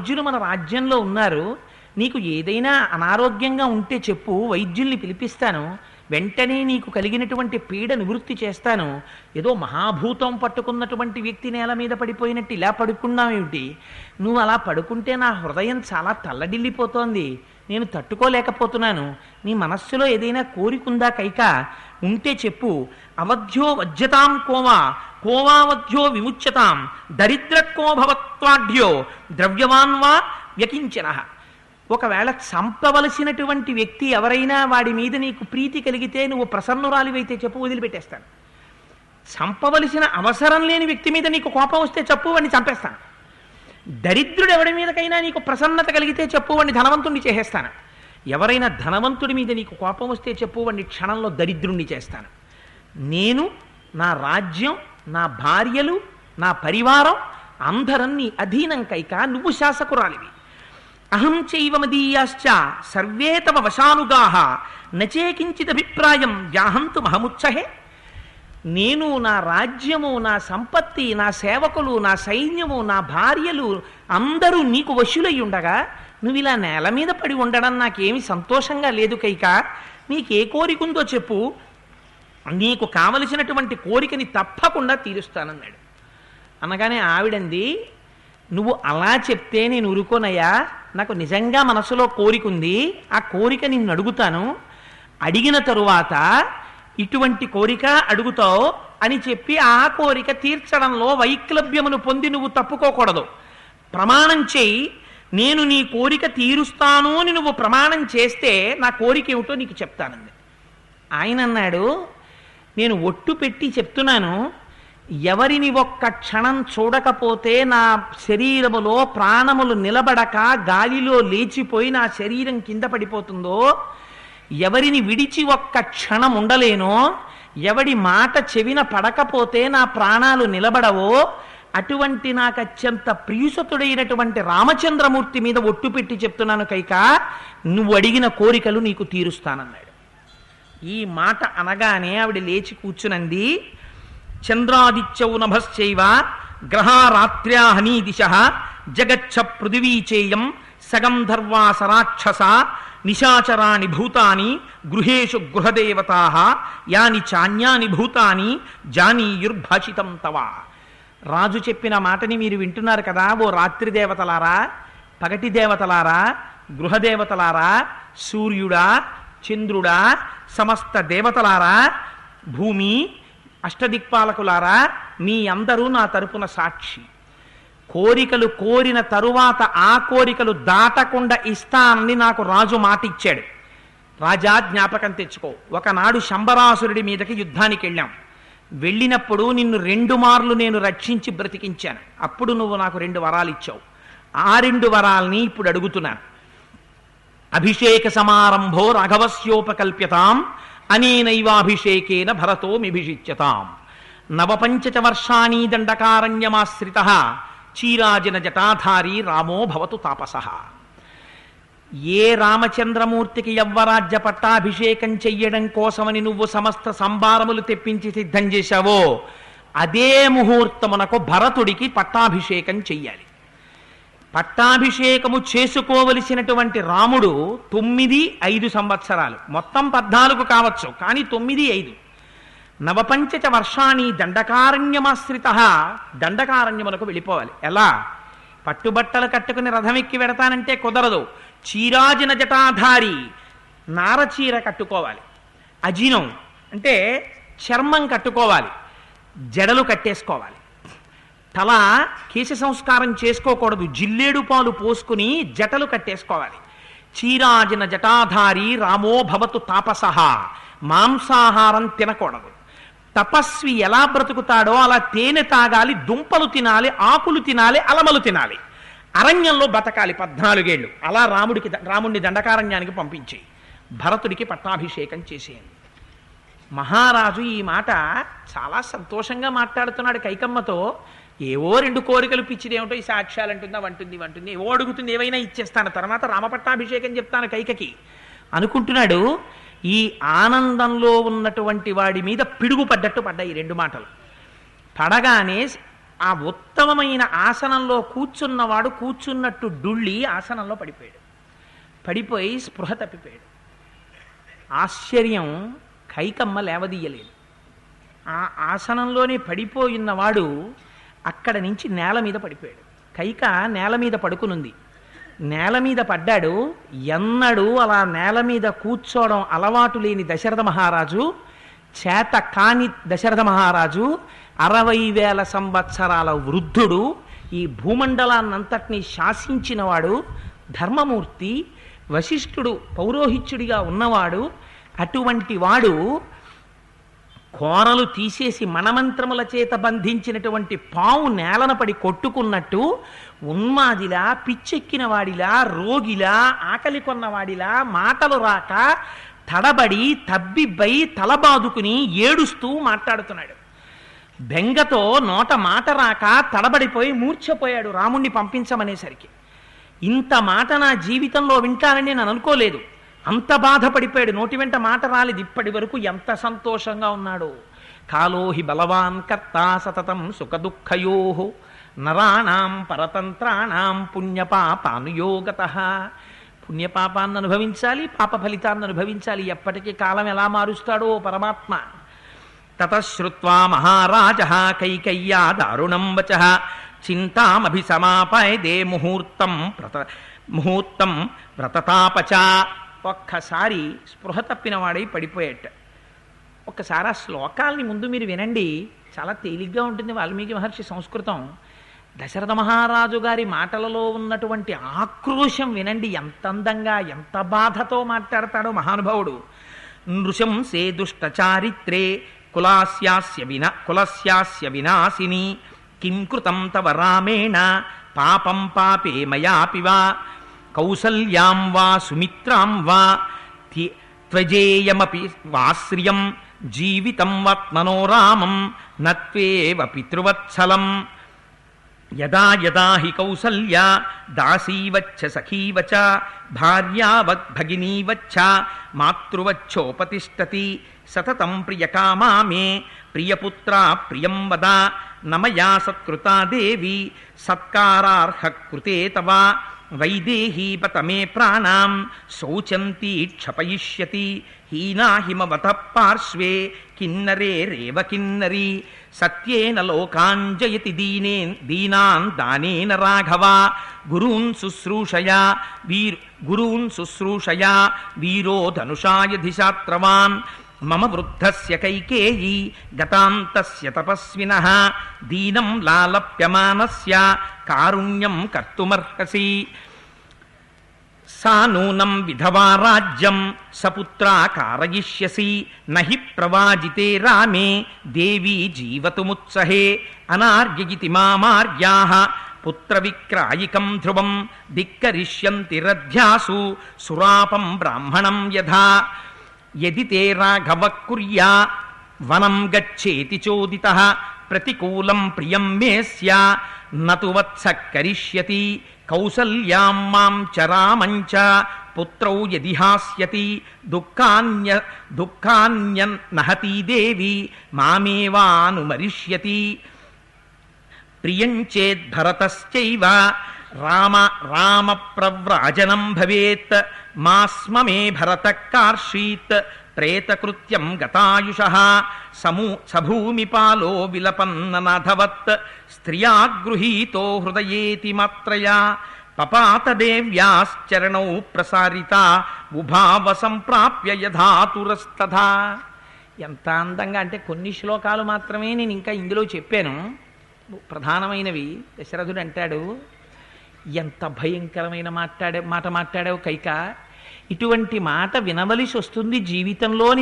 వైద్యులు మన రాజ్యంలో ఉన్నారు. నీకు ఏదైనా అనారోగ్యంగా ఉంటే చెప్పు వైద్యుల్ని పిలిపిస్తాను. వెంటనే నీకు కలిగినటువంటి పీడ నివృత్తి చేస్తాను. ఏదో మహాభూతం పట్టుకున్నటువంటి వ్యక్తి నేల మీద పడిపోయినట్టు ఇలా పడుకున్నావేమిటి? నువ్వు అలా పడుకుంటే నా హృదయం చాలా తల్లడిల్లిపోతోంది. నేను తట్టుకోలేకపోతున్నాను. నీ మనస్సులో ఏదైనా కోరికుందా కైక? ఉంటే చెప్పు. అవధ్యో వజ్యతాం కోవా కోవావధ్యో విముచ్యతాం. దరిద్రక్కో భవత్వాఢ్యో. ద్రవ్యవాన్ వా వ్యకించిన. ఒకవేళ చంపవలసినటువంటి వ్యక్తి ఎవరైనా వాడి మీద నీకు ప్రీతి కలిగితే నువ్వు ప్రసన్నురాలివైతే చెప్పు వదిలిపెట్టేస్తాను. చంపవలసిన అవసరం లేని వ్యక్తి మీద నీకు కోపం వస్తే చెప్పు వాడిని చంపేస్తాను. దరిద్రుడు ఎవడి మీదకైనా నీకు ప్రసన్నత కలిగితే చెప్పు వాడిని ధనవంతుణ్ణి చేసేస్తాను. ఎవరైనా ధనవంతుడి మీద నీకు కోపం వస్తే చెప్పు వాడిని క్షణంలో దరిద్రుణ్ణి చేస్తాను. నేను నా రాజ్యం నా భార్యలు నా పరివారం అందరన్నీ అధీనం కైక నువ్వు శాసకురాలివి. అహం చైవమదీయాశ్చ సర్వే తవ వశానుగాహ నచేకించిదభిప్రాయం వ్యాహంతు మహముచ్చహే నేను నా రాజ్యము నా సంపత్తి నా సేవకులు నా సైన్యము నా భార్యలు అందరూ నీకు వశులై ఉండగా నువ్వు ఇలా నేల మీద పడి ఉండడం నాకేమి సంతోషంగా లేదు కైక. నీకే కోరిక ఉందో చెప్పు. నీకు కావలసినటువంటి కోరికని తప్పకుండా తీరుస్తానన్నాడు. అనగానే ఆవిడంది నువ్వు అలా చెప్తే నేను ఉరుకోనయ్యా నాకు నిజంగా మనసులో కోరిక ఉంది. ఆ కోరిక నిన్ను అడుగుతాను. అడిగిన తరువాత ఇటువంటి కోరిక అడుగుతావు అని చెప్పి ఆ కోరిక తీర్చడంలో వైక్లభ్యమును పొంది నువ్వు తప్పుకోకూడదు. ప్రమాణం చేయి. నేను నీ కోరిక తీరుస్తాను అని నువ్వు ప్రమాణం చేస్తే నా కోరిక ఏమిటో నీకు చెప్తానంది. ఆయన అన్నాడు నేను ఒట్టు పెట్టి చెప్తున్నాను. ఎవరిని ఒక్క క్షణం చూడకపోతే నా శరీరములో ప్రాణములు నిలబడక గాలిలో లేచిపోయి నా శరీరం కింద పడిపోతుందో ఎవరిని విడిచి ఒక్క క్షణం ఉండలేనో ఎవడి మాట చెవిన పడకపోతే నా ప్రాణాలు నిలబడవో అటువంటి నాకు అత్యంత ప్రియుసతుడైనటువంటి రామచంద్రమూర్తి మీద ఒట్టు పెట్టి చెప్తున్నాను కైక నువ్వు అడిగిన కోరికలు నీకు తీరుస్తానన్నాడు. ఈ మాట అనగానే ఆవిడ లేచి కూర్చునంది. చంద్రాదిత్యౌ నభశ్చైవ గ్రహారాత్ర్యా హనీదిశ జగచ్చ పృథివీచేయం సగంధర్వా సరాక్షస నిశాచరాని భూతాని గృహేషు గృహదేవతా యాని చాన్యాని భూతాని జానీయుర్భాషితం తవ. రాజు చెప్పిన మాటని మీరు వింటున్నారు కదా ఓ రాత్రి దేవతలారా పగటి దేవతలారా గృహదేవతలారా సూర్యుడా చంద్రుడా సమస్త దేవతలారా భూమి అష్టదిక్పాలకులారా మీ అందరూ నా తరపున సాక్షి. కోరికలు కోరిన తరువాత ఆ కోరికలు దాటకుండా ఇస్తానని నాకు రాజు మాటిచ్చాడు. రాజా జ్ఞాపకం తెచ్చుకో. ఒకనాడు శంబరాసురుడి మీదకి యుద్ధానికి వెళ్ళాం. వెళ్ళినప్పుడు నిన్ను రెండు మార్లు నేను రక్షించి బ్రతికించాను. అప్పుడు నువ్వు నాకు రెండు వరాలు ఇచ్చావు. ఆ రెండు వరాల్ని ఇప్పుడు అడుగుతున్నాను. అభిషేక సమారంభో రాఘవస్యోపకల్ప్యతాం అనేనైవాభిషేకేన భరతో మిభిషిచ్యతాం నవపంచచ వర్షాణీ దండకారణ్యమాశ్రిత చీరాజన జటాధారి రామో భవతు తాపస. ఏ రామచంద్రమూర్తికి యవ్వరాజ్య పట్టాభిషేకం చెయ్యడం కోసమని నువ్వు సమస్త సంభారములు తెప్పించి సిద్ధం చేశావో అదే ముహూర్తమునకు భరతుడికి పట్టాభిషేకం చెయ్యాలి. పట్టాభిషేకము చేసుకోవలసినటువంటి రాముడు తొమ్మిది ఐదు సంవత్సరాలు. మొత్తం పద్నాలుగు కావచ్చు కానీ తొమ్మిది ఐదు. నవపంచచ వర్షాన్ని దండకారణ్యమాశ్రిత. దండకారణ్యమునకు వెళ్ళిపోవాలి. ఎలా? పట్టుబట్టలు కట్టుకుని రథం ఎక్కి వెడతానంటే కుదరదు. చీరాజిన జటాధారి నారచీర కట్టుకోవాలి. అజినం అంటే చర్మం కట్టుకోవాలి. జడలు కట్టేసుకోవాలి. తల కేశ సంస్కారం చేసుకోకూడదు. జిల్లేడు పాలు పోసుకుని జటలు కట్టేసుకోవాలి. చీరాజిన జటాధారి రామో భవతు తాపస. మాంసాహారం తినకూడదు. తపస్వి ఎలా బ్రతుకుతాడో అలా తేనె తాగాలి దుంపలు తినాలి ఆకులు తినాలి అలమలు తినాలి. అరణ్యంలో బతకాలి పద్నాలుగేళ్ళు. అలా రాముడికి రాముడిని దండకారణ్యానికి పంపించేయి. భరతుడికి పట్టాభిషేకం చేసేయండి మహారాజు ఈ మాట చాలా సంతోషంగా మాట్లాడుతున్నాడు కైకమ్మతో. ఏవో రెండు కోరికలు పిచ్చిదేమిటో ఈ సాక్ష్యాలు అంటుందా వంటుంది వంటుంది ఏవో అడుగుతుంది ఏవైనా ఇచ్చేస్తాను. తర్వాత రామపట్టాభిషేకం చెప్తాను కైకకి. అనుకుంటున్నాడు ఈ ఆనందంలో ఉన్నటువంటి వాడి మీద పిడుగు పడ్డట్టు పడ్డాయి రెండు మాటలు. పడగానే ఆ ఉత్తమమైన ఆసనంలో కూర్చున్నవాడు కూర్చున్నట్టు డుళ్ళి ఆసనంలో పడిపోయాడు. పడిపోయి స్పృహ తప్పిపోయాడు. ఆశ్చర్యం కైకమ్మ లేవదీయలేదు. ఆ ఆసనంలోనే పడిపోయినవాడు అక్కడ నుంచి నేల మీద పడిపోయాడు. కైక నేల మీద పడుకునుంది. నేల మీద పడ్డాడు. ఎన్నడూ అలా నేల మీద కూర్చోవడం అలవాటు లేని దశరథ మహారాజు చేత కాని దశరథ మహారాజు అరవై వేల సంవత్సరాల వృద్ధుడు ఈ భూమండలాన్నంతటినీ శాసించినవాడు ధర్మమూర్తి వశిష్ఠుడు పౌరోహిత్యుడిగా ఉన్నవాడు అటువంటి వాడు కోరలు తీసేసి మనమంత్రముల చేత బంధించినటువంటి పావు నేలన పడి కొట్టుకున్నట్టు ఉన్మాదిలా పిచ్చెక్కిన వాడిలా రోగిలా ఆకలి కొన్నవాడిలా మాటలు రాక తడబడి తబ్బిబ్బై తలబాదుకుని ఏడుస్తూ మాట్లాడుతున్నాడు. బెంగతో నోట మాట రాక తడబడిపోయి మూర్ఛపోయాడు రాముణ్ణి పంపించమనేసరికి. ఇంత మాట నా జీవితంలో వింటానని నేను అనుకోలేదు. అంత బాధపడిపోయాడు. నోటి వెంట మాట రాలేదు. ఇప్పటి వరకు ఎంత సంతోషంగా ఉన్నాడో. కాలోహి బలవాన్ కర్తా సతతం సుఖదుఃఖయో నరాణాం పరతంత్రాణాం పుణ్యపాపానుయోగత. పుణ్యపాపాన్ని అనుభవించాలి పాప ఫలితాన్ని అనుభవించాలి. ఎప్పటికీ కాలం ఎలా మారుస్తాడో పరమాత్మ. తతశ్రుత్వా మహారాజ కైకయ్యా దారుణం వచ. చింతామభిసమాపయదే ముహూర్తం ప్రత ముహూర్తం వ్రతతాపచ ఒక్కసారి స్పృహ తప్పిన వాడై పడిపోయేట. ఒక్కసారి ఆ శ్లోకాల్ని ముందు మీరు వినండి. చాలా తేలిగ్గా ఉంటుంది వాల్మీకి మహర్షి సంస్కృతం. దశరథ మహారాజు గారి మాటలలో ఉన్నటువంటి ఆక్రోశం వినండి. ఎంత అందంగా ఎంత బాధతో మాట్లాడతాడో మహానుభావుడు. నృశంసే దుష్టచారిత్రే కులాస్యాస్య విన కులస్యాస్య వినాశిని. కిం కృతం తవ రామేణ పాపం పాపే మయాపివా కౌసల్యాం వా సుమిత్రాం వా త్వజేయమపి వాశ్రియం జీవితం వత్మనో రామం నత్వేవ పితృవత్సలం. యదా యదా హి కౌసల్యా దాసీవచ్చ సఖీవచ భార్యావత్ భగినీవచ్చ మాతృవచ్చోపతిష్టతి సతతం ప్రియకామా మే ప్రియపుత్రా ప్రియం వద నమయా సత్కృతా దేవి సత్కారార్హ కృతే తవ. వైదేహీపత మే ప్రాణాం శౌచంతి క్షపయిష్యతి హీనా హిమవత పార్శ్వే కిన్నరే రేవ కిన్నరి సత్యేన లోకాంజయతి దీనే దీనాన్ దానేన రాఘవ గురూన్ శుశ్రూషయా వీర్ గురూన్ శుశ్రూషయా వీరో ధనుషాయ ధిశాత్రవాన్ మమ వృద్ధస్య కైకేయీ గతాంతస్య తపస్విన. దీనం లాలప్యమానస్య కారుణ్యం కర్తుమర్హసి. సా నూనం విధవా రాజ్యం సపుత్రా కారయిష్యసి నహి ప్రవాజితే రామే దేవీ జీవతుముత్సహే అనార్యయితి మామార్యా. పుత్రవిక్రాయికం ధ్రువం ధిక్కరిష్యంతి రథ్యాసు సురాపం బ్రాహ్మణం యథా. యది తే రాఘవ కుర్యా వనం గచ్చేతి చోదిత ప్రతికూలం ప్రియం మే స్యా నతు వత్స కరిష్యతి కౌసల్యాం మాం చరామంచ పుత్రౌ యది హాస్యతి దుఃఖాన్య దుఃఖాన్యన్నహతీ దేవి మామేవానుమరిష్యతి ప్రియం చేద్భరతశ్చైవ రామ రామ ప్రవ్రాజనం భవేత్ మాస్మమే భరత కార్షీత్ ప్రేతకృత్యం గతాయుష సమూ సభూమిపాలో విలపన్ననధవత్ స్త్రియా గృహీతో హృదయేతి మాత్రయా పపాతదేవ్యాశ్చరణౌ ప్రసారిత ఉభావ సంప్రాప్య యథాతురస్తథా ఎంత అందంగా అంటే కొన్ని శ్లోకాలు మాత్రమే నేను ఇంకా ఇందులో చెప్పాను. ప్రధానమైనవి. దశరథుడు అంటాడు ఎంత భయంకరమైన మాట్లాడే మాట మాట్లాడావు కైక? ఇటువంటి మాట వినవలసి వస్తుంది జీవితంలో